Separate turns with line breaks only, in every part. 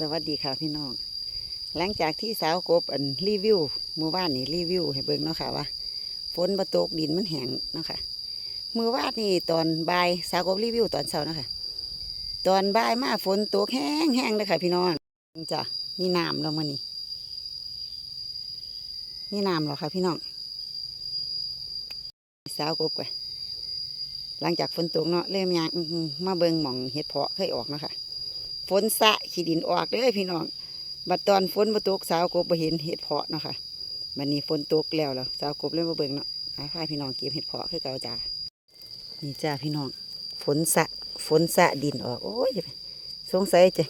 สวัสดีค่ะพี่น้อง หลังจากที่สาวกบอันรีวิวหมู่บ้านนี่รีวิวให้เบิ่งเนาะค่ะว่าฝนมาตกดินมันแห้งเนาะค่ะมือวาดนี่ตอนบ่ายสาวกบรีวิวตอนเช้าเนาะค่ะตอนบ่ายมาฝนตกแห้งแห้งเลยค่ะพี่น้องจ้ะมีน้ำแล้วมื่อนี้มีน้ำแล้วค่ะพี่น้องสาวกบกันหลังจากฝนตกเนาะเริ่มยางมาเบิ่งหม่องเห็ดเพาะเคยออกเนาะค่ะ ฝนสะขี้ดินออกเด้อพี่น้อง บัดตอนฝนมาตกสาวกบเห็นเห็ดเพาะเนาะค่ะบัดนี้ฝนตกแล้วแล้วสาวกบเลยมาเบิ่งเนาะหาพาพี่น้องเก็บเห็ดเพาะคือเก่าจ้านี่จ้าพี่น้อง ฝนสะฝนสะดินออก โอ้ยสงสัยจะ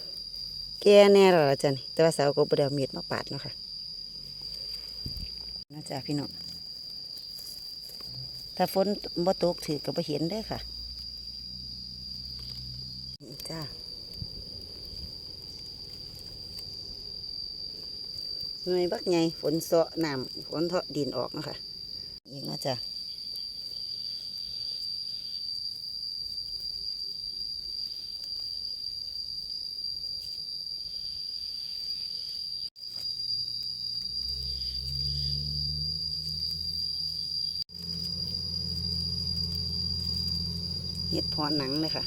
แก่แน่แล้วล่ะจ้ะนี่แต่ว่าสาวกบบ่ได้เมีดมาปาดเนาะค่ะนะจ้าพี่น้อง ถ้าฝนบ่ตกถือก็บ่เห็นเด้ค่ะ นี่จ้า หน่วยบักใหญ่ฝนเสาะน้ำฝนเทาะดินออกนะคะนี่นะจ๊ะเห็ดพอหนังเลยค่ะ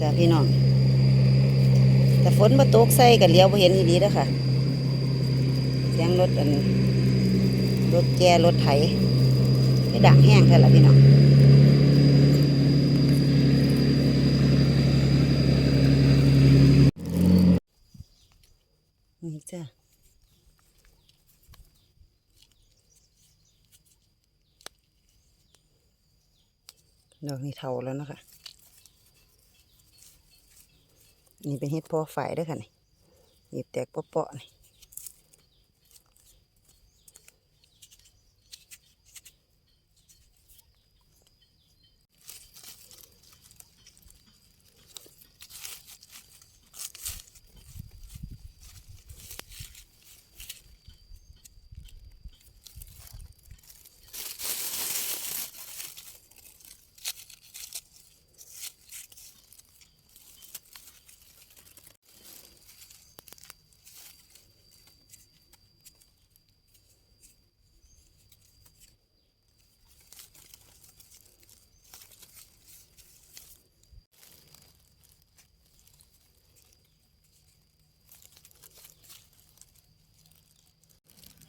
จ้าพี่น้องแต่ฝนมาตกใส่กันเลี้ยวบ่เห็นอีดีแล้วค่ะ เสียงรถอันรถแกรถไถไม่ดังแห้งแค่ละพี่น้องนี่จ้ะดอกนี้เท่าแล้วนะคะนี่เป็นเห็ดพอฝ่ายด้วยค่ะนี่หยิบแตกเปาะๆนี่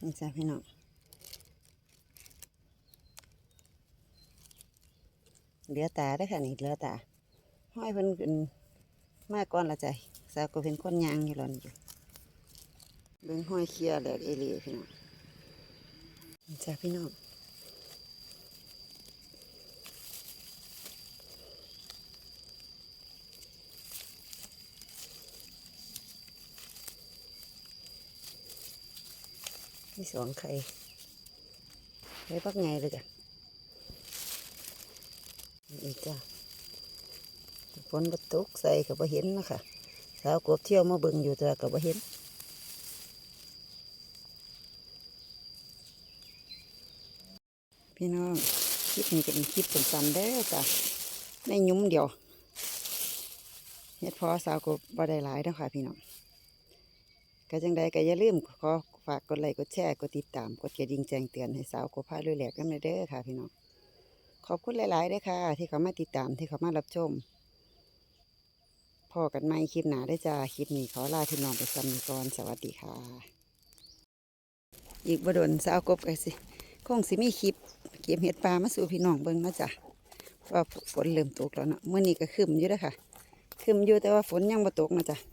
นี่จ้ะพี่น้องเหลือตาได้ค่ะนี่เหลือตาห้อยเพิ่นเป็นมาก่อนละใจสาวก็เป็นคนยางอยู่หลอนอยู่เบิ่งห้อยเคลียร์แหลกเอเลีพี่น้องนี่จ้ะพี่น้อง มีสองไข่ไข่พักไงเลยจ้ะนี่จ้าฝนก็ตกใส่ก็บ่เห็นนะคะสาวกบเที่ยวมาบิ่งอยู่แต่ก็บ่เห็นพี่น้องคลิปนี้เป็นคลิปสั้นๆเด้จ้ะในยุ้มเดียวเฮ็ดพอสาวกบบ่ได้หลายเด้อค่ะพี่น้อง ก็จังใดก็อย่าลืมขอฝากกดไลค์กดแชร์กดติดตามกดกระดิ่งแจ้งเตือนให้สาวกบพาลุยแหลกกันเลยเด้อค่ะพี่น้องขอบคุณหลายๆเด้อค่ะ ที่เขามาติดตามที่เขามารับชมพอกันใหมคลิปหนาได้จ้าคลิปนี้ขอลาพี่น้องไปซ้ำก่อนสวัสดีค่ะ อีกบดนสาวกบกันสิคงสิมีคลิปเก็บเห็ดปลามาสู่พี่น้องเบิ่งเนาะจ้ะว่าฝนเริ่มตกแล้วเนาะเมื่อนี้ก็ครึมอยู่เด้อค่ะครึมอยู่แต่ว่าฝนยังบ่ตกเนาะจ้ะ